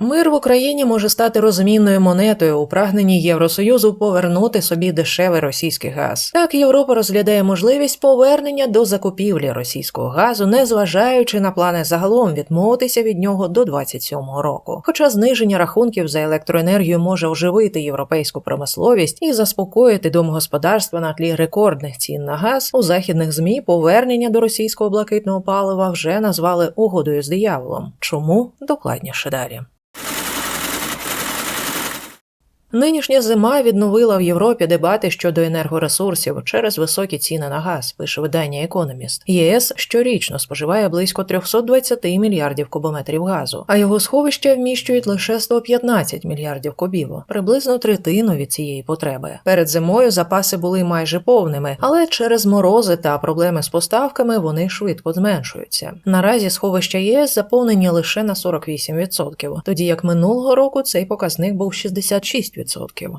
Мир в Україні може стати розмінною монетою у прагненні Євросоюзу повернути собі дешевий російський газ. Так Європа розглядає можливість повернення до закупівлі російського газу, незважаючи на плани загалом відмовитися від нього до 27-го року. Хоча зниження рахунків за електроенергію може оживити європейську промисловість і заспокоїти домогосподарства на тлі рекордних цін на газ, у західних змі повернення до російського блакитного палива вже назвали угодою з дияволом. Чому докладніше далі? Нинішня зима відновила в Європі дебати щодо енергоресурсів через високі ціни на газ, пише видання Економіст. ЄС щорічно споживає близько 320 мільярдів кубометрів газу, а його сховища вміщують лише 115 мільярдів кубів, приблизно третину від цієї потреби. Перед зимою запаси були майже повними, але через морози та проблеми з поставками вони швидко зменшуються. Наразі сховища ЄС заповнені лише на 48%, тоді як минулого року цей показник був 66%.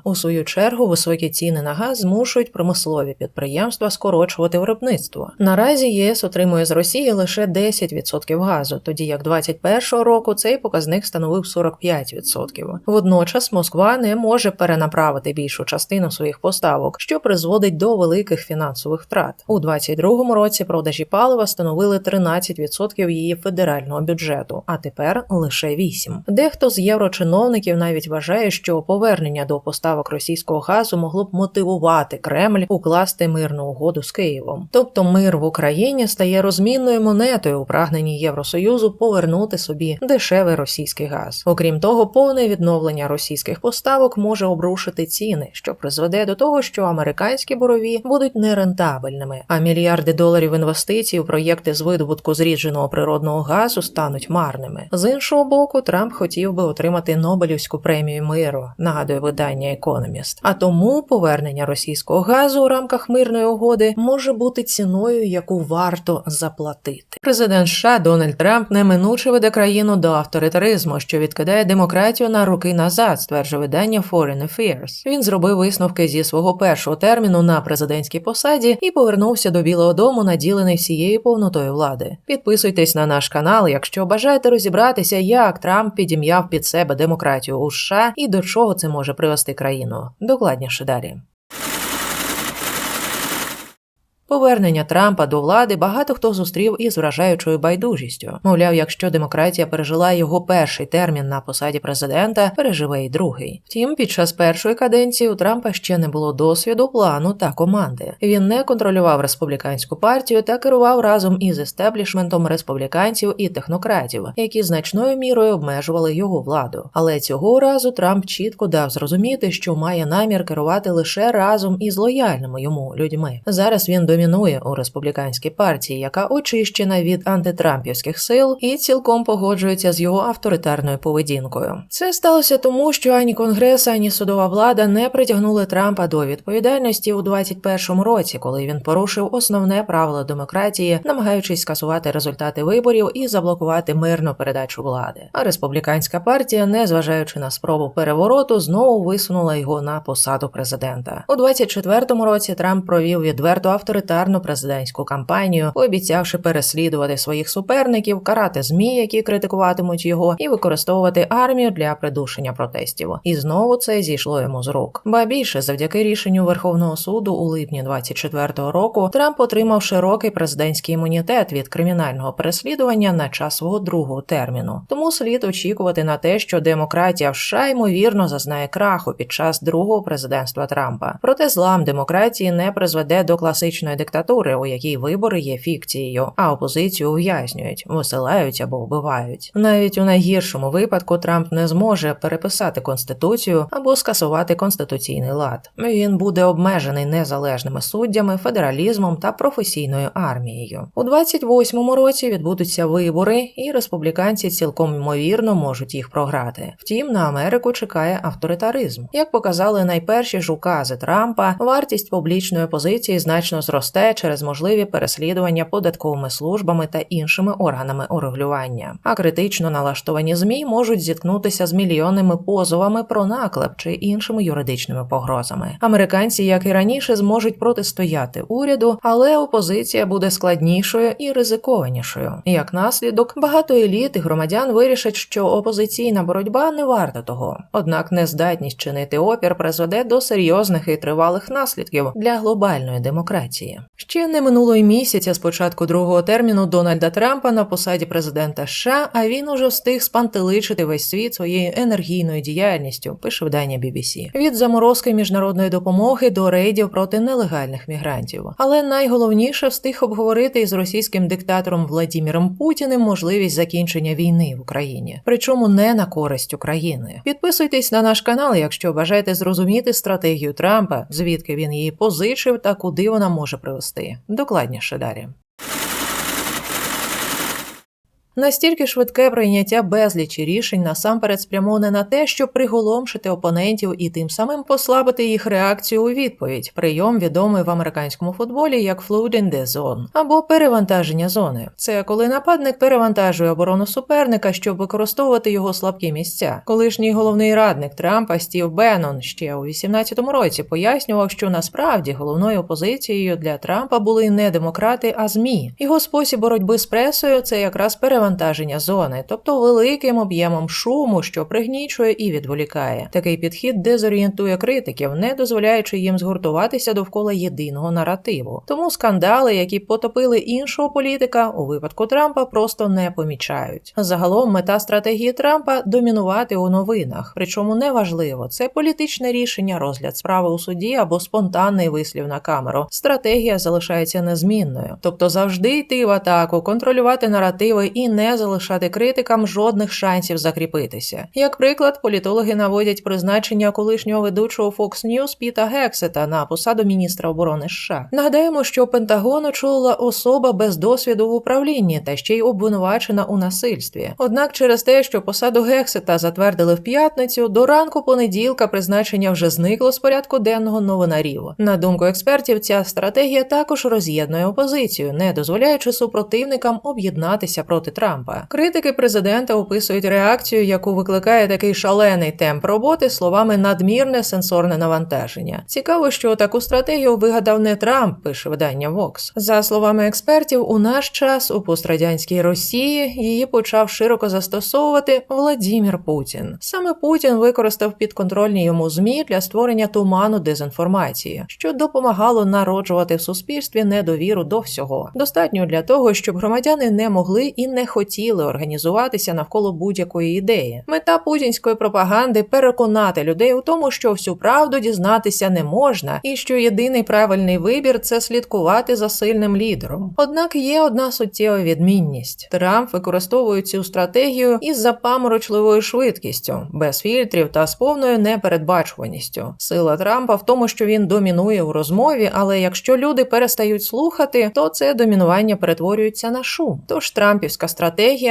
У свою чергу високі ціни на газ змушують промислові підприємства скорочувати виробництво. Наразі ЄС отримує з Росії лише 10% газу, тоді як 2021 року цей показник становив 45%. Водночас Москва не може перенаправити більшу частину своїх поставок, що призводить до великих фінансових втрат. У 2022 році продажі палива становили 13% її федерального бюджету, а тепер лише 8%. Дехто з єврочиновників навіть вважає, що повернення до поставок російського газу могло б мотивувати Кремль укласти мирну угоду з Києвом. Тобто мир в Україні стає розмінною монетою у прагненні Євросоюзу повернути собі дешевий російський газ. Окрім того, повне відновлення російських поставок може обрушити ціни, що призведе до того, що американські бурові будуть нерентабельними, а мільярди доларів інвестицій у проєкти з видобутку зрідженого природного газу стануть марними. З іншого боку, Трамп хотів би отримати Нобелівську премію миру. Видання Економіст. А тому повернення російського газу у рамках мирної угоди може бути ціною, яку варто заплатити. Президент США Дональд Трамп неминуче веде країну до авторитаризму, що відкидає демократію на роки назад, стверджує видання Foreign Affairs. Він зробив висновки зі свого першого терміну на президентській посаді і повернувся до Білого Дому, наділений всією повнотою влади. Підписуйтесь на наш канал, якщо бажаєте розібратися, як Трамп підім'яв під себе демократію у США і до чого це може привести країну. Докладніше далі. Повернення Трампа до влади багато хто зустрів із вражаючою байдужістю. Мовляв, якщо демократія пережила його перший термін на посаді президента, переживе й другий. Втім, під час першої каденції у Трампа ще не було досвіду, плану та команди. Він не контролював республіканську партію та керував разом із естеблішментом республіканців і технократів, які значною мірою обмежували його владу. Але цього разу Трамп чітко дав зрозуміти, що має намір керувати лише разом із лояльними йому людьми. Зараз він домінує у республіканській партії, яка очищена від антитрампівських сил і цілком погоджується з його авторитарною поведінкою. Це сталося тому, що ані конгрес, ані судова влада не притягнули Трампа до відповідальності у 2021 році, коли він порушив основне правило демократії, намагаючись скасувати результати виборів і заблокувати мирну передачу влади. А республіканська партія, незважаючи на спробу перевороту, знову висунула його на посаду президента. У 2024 році Трамп провів відверту авторитарну президентську кампанію, пообіцявши переслідувати своїх суперників, карати змі, які критикуватимуть його, і використовувати армію для придушення протестів. І знову це зійшло йому з рук. Ба більше, завдяки рішенню Верховного суду у липні 24-го року, Трамп отримав широкий президентський імунітет від кримінального переслідування на час свого другого терміну. Тому слід очікувати на те, що демократія в США ймовірно зазнає краху під час другого президентства Трампа. Проте злам демократії не призведе до класичної диктатури, у якій вибори є фікцією, а опозицію ув'язнюють, висилають або вбивають. Навіть у найгіршому випадку Трамп не зможе переписати конституцію або скасувати конституційний лад. Він буде обмежений незалежними суддями, федералізмом та професійною армією. У 28-му році відбудуться вибори, і республіканці цілком ймовірно можуть їх програти. Втім, на Америку чекає авторитаризм. Як показали найперші ж укази Трампа, вартість публічної опозиції значно зросла росте через можливі переслідування податковими службами та іншими органами урегулювання. А критично налаштовані змі можуть зіткнутися з мільйонними позовами про наклеп чи іншими юридичними погрозами. Американці, як і раніше, зможуть протистояти уряду, але опозиція буде складнішою і ризикованішою. Як наслідок, багато еліт і громадян вирішать, що опозиційна боротьба не варта того. Однак нездатність чинити опір призведе до серйозних і тривалих наслідків для глобальної демократії. Ще не минуло й місяця з початку другого терміну Дональда Трампа на посаді президента США, а він уже встиг спантеличити весь світ своєю енергійною діяльністю, пише видання BBC. від заморозки міжнародної допомоги до рейдів проти нелегальних мігрантів. Але найголовніше встиг обговорити із російським диктатором Владіміром Путіним можливість закінчення війни в Україні, причому не на користь України. Підписуйтесь на наш канал, якщо бажаєте зрозуміти стратегію Трампа, звідки він її позичив та куди вона може привести. Докладніше далі. Настільки швидке прийняття безлічі рішень насамперед спрямоване на те, щоб приголомшити опонентів і тим самим послабити їх реакцію у відповідь. Прийом відомий в американському футболі як flooding the zone або перевантаження зони. Це коли нападник перевантажує оборону суперника, щоб використовувати його слабкі місця. Колишній головний радник Трампа Стів Беннон ще у 18-му році пояснював, що насправді головною опозицією для Трампа були не демократи, а змі. Його спосіб боротьби з пресою це якраз перевантаження зони, тобто великим об'ємом шуму, що пригнічує і відволікає. Такий підхід дезорієнтує критиків, не дозволяючи їм згуртуватися довкола єдиного наративу. Тому скандали, які потопили іншого політика, у випадку Трампа просто не помічають. Загалом мета стратегії Трампа домінувати у новинах. Причому неважливо, це політичне рішення, розгляд справи у суді або спонтанний вислів на камеру. Стратегія залишається незмінною, тобто завжди йти в атаку, контролювати наративи і не залишати критикам жодних шансів закріпитися. Як приклад, політологи наводять призначення колишнього ведучого Fox News Піта Гексета на посаду міністра оборони США. Нагадаємо, що Пентагон очолила особа без досвіду в управлінні та ще й обвинувачена у насильстві. Однак, через те, що посаду Гексета затвердили в п'ятницю, до ранку понеділка призначення вже зникло з порядку денного новинарів. На думку експертів, ця стратегія також роз'єднує опозицію, не дозволяючи супротивникам об'єднатися проти Трампа. Критики президента описують реакцію, яку викликає такий шалений темп роботи словами надмірне сенсорне навантаження. Цікаво, що таку стратегію вигадав не Трамп, пише видання Vox. За словами експертів, у наш час у пострадянській Росії її почав широко застосовувати Владімір Путін. Саме Путін використав підконтрольні йому змі для створення туману дезінформації, що допомагало народжувати в суспільстві недовіру до всього. Достатньо для того, щоб громадяни не могли і не хотіли організуватися навколо будь-якої ідеї. Мета путінської пропаганди переконати людей у тому, що всю правду дізнатися не можна, і що єдиний правильний вибір це слідкувати за сильним лідером. Однак є одна суттєва відмінність: Трамп використовує цю стратегію із запаморочливою швидкістю, без фільтрів та з повною непередбачуваністю. Сила Трампа в тому, що він домінує у розмові, але якщо люди перестають слухати, то це домінування перетворюється на шум. Тож Трампівська стратегія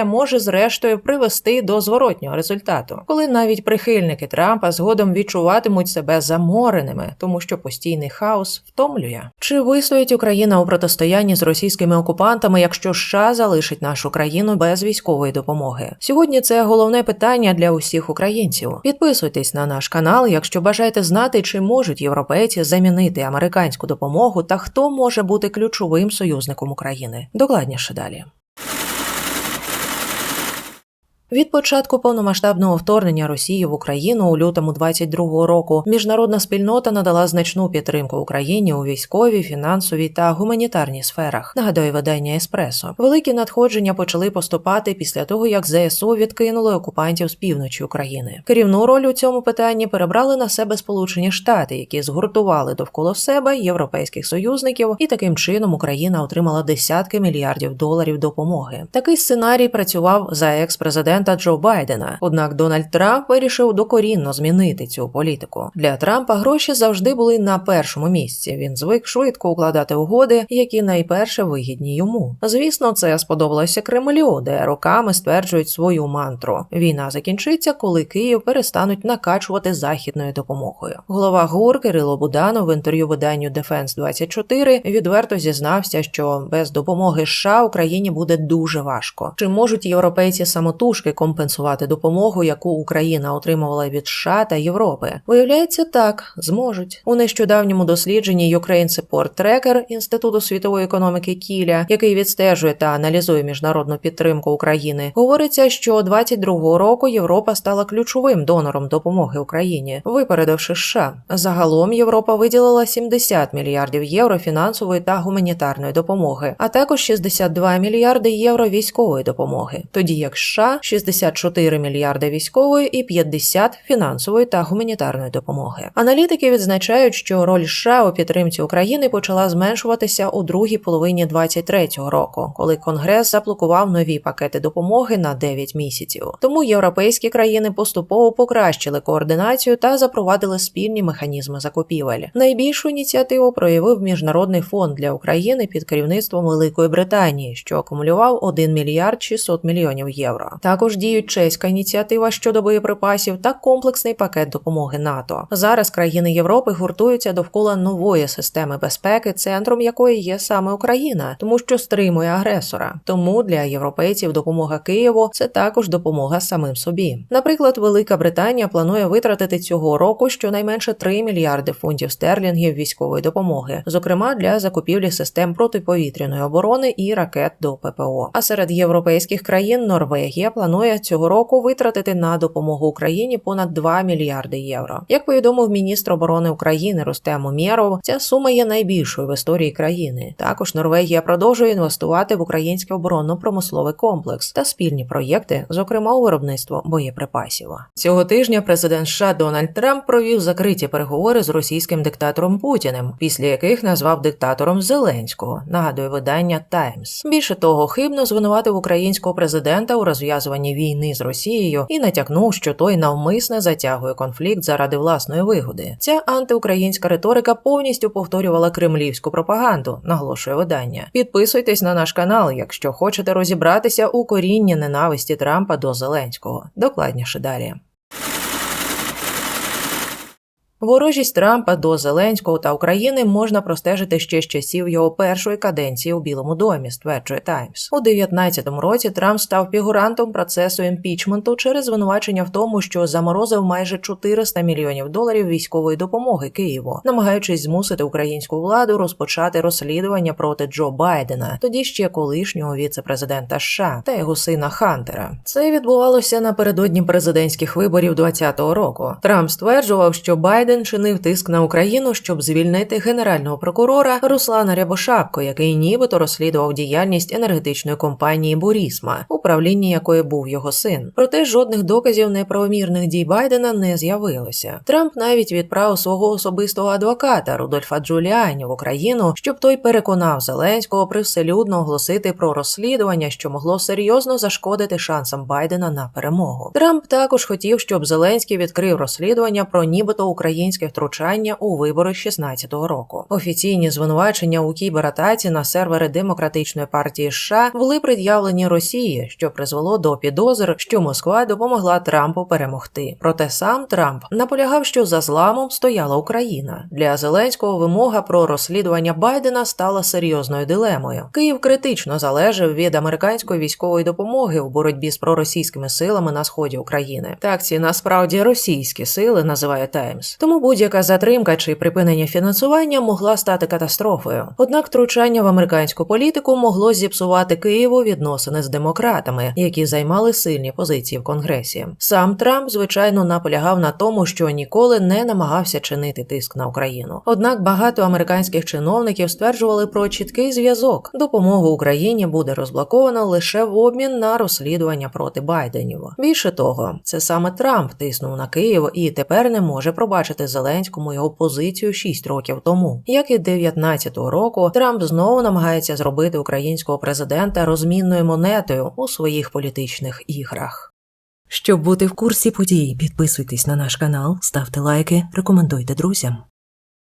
може зрештою привести до зворотнього результату, коли навіть прихильники Трампа згодом відчуватимуть себе замореними, тому що постійний хаос втомлює. Чи вистоїть Україна у протистоянні з російськими окупантами, якщо США залишить нашу країну без військової допомоги? Сьогодні це головне питання для усіх українців. Підписуйтесь на наш канал, якщо бажаєте знати, чи можуть європейці замінити американську допомогу та хто може бути ключовим союзником України. Докладніше далі. Від початку повномасштабного вторгнення Росії в Україну у лютому 22-го року міжнародна спільнота надала значну підтримку Україні у військовій, фінансовій та гуманітарній сферах. Нагадує видання Еспресо. Великі надходження почали поступати після того, як ЗСУ відкинули окупантів з півночі України. Керівну роль у цьому питанні перебрали на себе Сполучені Штати, які згуртували довкола себе європейських союзників, і таким чином Україна отримала десятки мільярдів доларів допомоги. Такий сценарій працював за екс-президента президента Джо Байдена. Однак Дональд Трамп вирішив докорінно змінити цю політику. Для Трампа гроші завжди були на першому місці. Він звик швидко укладати угоди, які найперше вигідні йому. Звісно, це сподобалося Кремлю, де роками стверджують свою мантру. Війна закінчиться, коли Київ перестануть накачувати західною допомогою. Голова ГУР Кирило Буданов в інтерв'ю виданню Defense 24 відверто зізнався, що без допомоги США Україні буде дуже важко. Чи можуть європейці самотужки компенсувати допомогу, яку Україна отримувала від США та Європи? Виявляється, так зможуть у нещодавньому дослідженні Ukraine Support Tracker Інституту світової економіки Кіля, який відстежує та аналізує міжнародну підтримку України, говориться, що 22-го року Європа стала ключовим донором допомоги Україні, випередивши США. Загалом Європа виділила 70 мільярдів євро фінансової та гуманітарної допомоги, а також 62 мільярди євро військової допомоги, тоді як США 64 мільярди військової і 50 фінансової та гуманітарної допомоги. Аналітики відзначають, що роль США у підтримці України почала зменшуватися у другій половині 23-го року, коли Конгрес заблокував нові пакети допомоги на 9 місяців. Тому європейські країни поступово покращили координацію та запровадили спільні механізми закупівель. Найбільшу ініціативу проявив міжнародний фонд для України під керівництвом Великої Британії, що акумулював 1 мільярд 600 мільйонів євро. Також діють чеська ініціатива щодо боєприпасів та комплексний пакет допомоги НАТО. Зараз країни Європи гуртуються довкола нової системи безпеки, центром якої є саме Україна, тому що стримує агресора. Тому для європейців допомога Києву це також допомога самим собі. Наприклад, Велика Британія планує витратити цього року щонайменше 3 мільярди фунтів стерлінгів військової допомоги, зокрема для закупівлі систем протиповітряної оборони і ракет до ППО. А серед європейських країн Норвегія планує цього року витратити на допомогу Україні понад 2 мільярди євро. Як повідомив міністр оборони України Рустем Умєров, ця сума є найбільшою в історії країни. Також Норвегія продовжує інвестувати в український оборонно-промисловий комплекс та спільні проєкти, зокрема у виробництво боєприпасів. Цього тижня президент США Дональд Трамп провів закриті переговори з російським диктатором Путіним, після яких назвав диктатором Зеленського. Нагадує видання Таймс. Більше того, хибно звинуватив українського президента у розв'язуванні війни з Росією і натякнув, що той навмисне затягує конфлікт заради власної вигоди. Ця антиукраїнська риторика повністю повторювала кремлівську пропаганду, наголошує видання. Підписуйтесь на наш канал, якщо хочете розібратися у корінні ненависті Трампа до Зеленського. Докладніше далі. Ворожість Трампа до Зеленського та України можна простежити ще з часів його першої каденції у Білому домі, стверджує Таймс. У 19-му році Трамп став фігурантом процесу імпічменту через звинувачення в тому, що заморозив майже 400 мільйонів доларів військової допомоги Києву, намагаючись змусити українську владу розпочати розслідування проти Джо Байдена, тоді ще колишнього віце-президента США та його сина Хантера. Це відбувалося напередодні президентських виборів 20-го року. Трамп стверджував, що Байден Байден чинив тиск на Україну, щоб звільнити генерального прокурора Руслана Рябошапко, який нібито розслідував діяльність енергетичної компанії Бурісма, управлінні якої був його син. Проте жодних доказів неправомірних дій Байдена не з'явилося. Трамп навіть відправив свого особистого адвоката Рудольфа Джуліані в Україну, щоб той переконав Зеленського привселюдно оголосити про розслідування, що могло серйозно зашкодити шансам Байдена на перемогу. Трамп також хотів, щоб Зеленський відкрив розслідування про нібито Україну українське втручання у вибори 16-го року. Офіційні звинувачення у кібератаці на сервери демократичної партії США були пред'явлені Росії, що призвело до підозр, що Москва допомогла Трампу перемогти. Проте сам Трамп наполягав, що за зламом стояла Україна. Для Зеленського вимога про розслідування Байдена стала серйозною дилемою. Київ критично залежав від американської військової допомоги у боротьбі з проросійськими силами на сході України. Так ці насправді російські сили називає Таймс. Тому будь-яка затримка чи припинення фінансування могла стати катастрофою. Однак втручання в американську політику могло зіпсувати Києву відносини з демократами, які займали сильні позиції в Конгресі. Сам Трамп, звичайно, наполягав на тому, що ніколи не намагався чинити тиск на Україну. Однак багато американських чиновників стверджували про чіткий зв'язок. Допомогу Україні буде розблоковано лише в обмін на розслідування проти Байденів. Більше того, це саме Трамп тиснув на Київ і тепер не може пробачити Зеленському його позицію 6 років тому. Як і 19-го року, Трамп знову намагається зробити українського президента розмінною монетою у своїх політичних іграх. Щоб бути в курсі подій, підписуйтесь на наш канал, ставте лайки, рекомендуйте друзям.